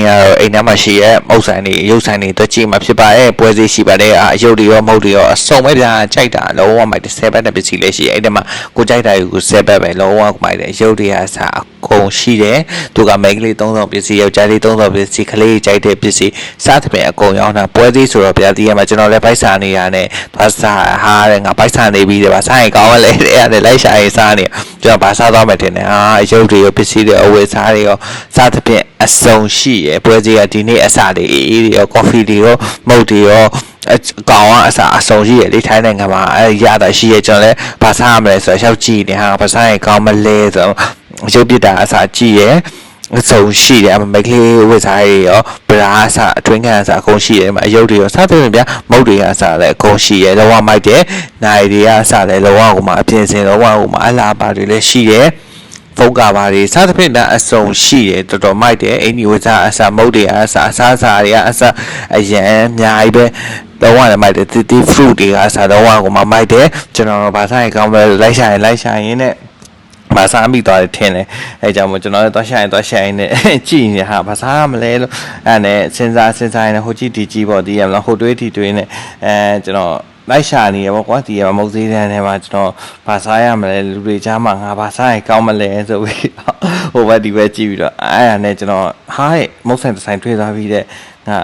င်းကတော့အိမ်ထဲမှာရှိရဲ့မုတ်ဆိုင်တွေရုပ်ဆိုင်တွေတွေ့ကြည့်မှာဖြစ်ပါတယ်ပွဲစည်းရှိပါတယ်အာရုပ်တွေရောမုတ်တွေရောအစုံပဲဗျာကြိုက်တာလုံးဝမိုက်တယ်10ဘက်တဲ့ပစ္စည်းလေးရှိရဲ့အဲ့ဒီမှာကိုကြိုက်တာကို10ဘက်ပဲလုံးဝမိုက်တယ်ရုပ်တွေကအစားအကုန်ရှိတယ်သူကမိန်းကလေး30ပစ္စည်းယောက်ျားလေး30ပစ္စည်းကလေးကြိုက်တဲ့ပစ္စည်းစားသဖြင့်အကုန်ရောင်းတာပွဲစည်းဆိုတော့ဗျာဒီကမှာကျွန်တော်လည်းဘိုက်စာနေရနဲ့သွားစားဟာတဲ့ငါဘိုက်စာနေပြီးတယ်ဗျာစားရင်ကောင်းမလဲတဲ့အဲ့ဒါလိုက်ရှာရေးစားနေ ကျွန်တော်ဘာစားသွားမှထင်တယ်ဟာရုပ်တွေရောပစ္စည်းတွေအဝယ်စားတွေရောစားသဖြင့်အစုံရှိရယ်ပွဲစည်းကဒီနေ့အစားတွေအေးအေးတွေရောကော်ဖီတွေရောမုတ်တွေရောအကောင်ကအစားအစုံရှိရလေထိုင်းနိုင်ငံမှာအဲရတာရှိရကျွန်တော်လည်းဘာစားရမလဲဆိုတော့ရှောက်ကြည့်နေဟာဘာစားရင်ကောင်းမလဲဆိုတော့ရုပ်ပြတာအစားကြည့်ရယ်အ စုံရှိတယ်အမမိတ်ကလေးဝတ်စားရရောဗရာအစားအတွင်းခံအစားအကုန်ရှိတယ်မှာအယုတ်တွေရောစားတယ်ဗျာမုတ်တွေကအစားလည်းအကုန်ရှိရလောကမိုက်တယ်နိုင်တွေကအစားလည်းလောကကိုမှအပြင်းစင်လောကကိုမှအလားပါတွေလည်းရှိတယ်ဖုန်းကာပါတွေစားသဖြင့်လည်းအစုံရှိတယ်တော်တော်မိုက်တယ်အင်ဒီဝစားအစားမုတ်တွေအစားအစားအစားတွေအစားအရန်အများကြီးပဲတော့ဝါလည်းမိုက်တယ်တီတီ fruit တွေကအစားတော့ဝါကိုမှမိုက်တယ်ကျွန်တော်တို့ဗာစားရင်ကောင်းပဲလိုက်ရှာရင်လိုက်ရှာရင်နဲ့ မစားမိသွားတယ်ထင်တယ်အဲကြောင့်မို့ကျွန်တော်လည်းသွားရှာရင်သွားရှာရင်နဲ့ကြည့်နေဟာဘာစားရမလဲလို့အဲနဲ့စဉ်းစားစဉ်းစားရင်ဟိုကြည့်ဒီကြည့်ပေါ့ဒီရမလားဟိုတွေးဒီတွေးနဲ့အဲကျွန်တော်လိုက်ရှာနေရပေါ့ကွာဒီကမုတ်သေးတဲ့ထဲမှာကျွန်တော်ဘာစားရမလဲလူတွေကြားမှာငါဘာစားရင်ကောင်းမလဲဆိုပြီးဟိုဘက်ဒီဘက်ကြည့်ပြီးတော့အဲ့ဒါနဲ့ကျွန်တော်ဟာရဲ့မုတ်ဆိုင်တစ်ဆိုင်တွေ့သွားပြီးတဲ့ငါ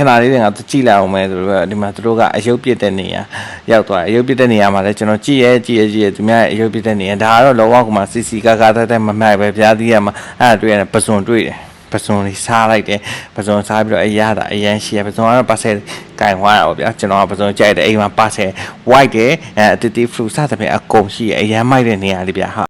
ခဏလေးငါကြည့်လိုက်အောင်မယ်ဆိုတော့ဒီမှာသူတို့ကအယုတ်ပြစ်တဲ့နေရာရောက်သွားအယုတ်ပြစ်တဲ့နေရာမှာလည်းကျွန်တော်ကြည့်ရဲကြည့်ရဲကြည့်ရဲသူများအယုတ်ပြစ်တဲ့နေရာဒါကတော့လောကကမှစီစီကာကာတက်တက်မမှတ်ပဲဖျားသီးရမှာအဲ့ဒါတွေ့ရတယ်ပစွန်တွေ့တယ်ပစုံလေးစားလိုက်တယ်ပစုံစားပြီးတော့အရသာအရန်ရှိရပစုံကတော့ပါဆယ်ကင်သွားတာပေါ့ဗျာကျွန်တော်ကပစုံကြိုက်တယ်အိမ်မှာပါဆယ် white တယ်အဲအတီတီ fruit စသဖြင့်အကုန်ရှိရအရန်မိုက်တဲ့နေရာလေးဗျာဟာ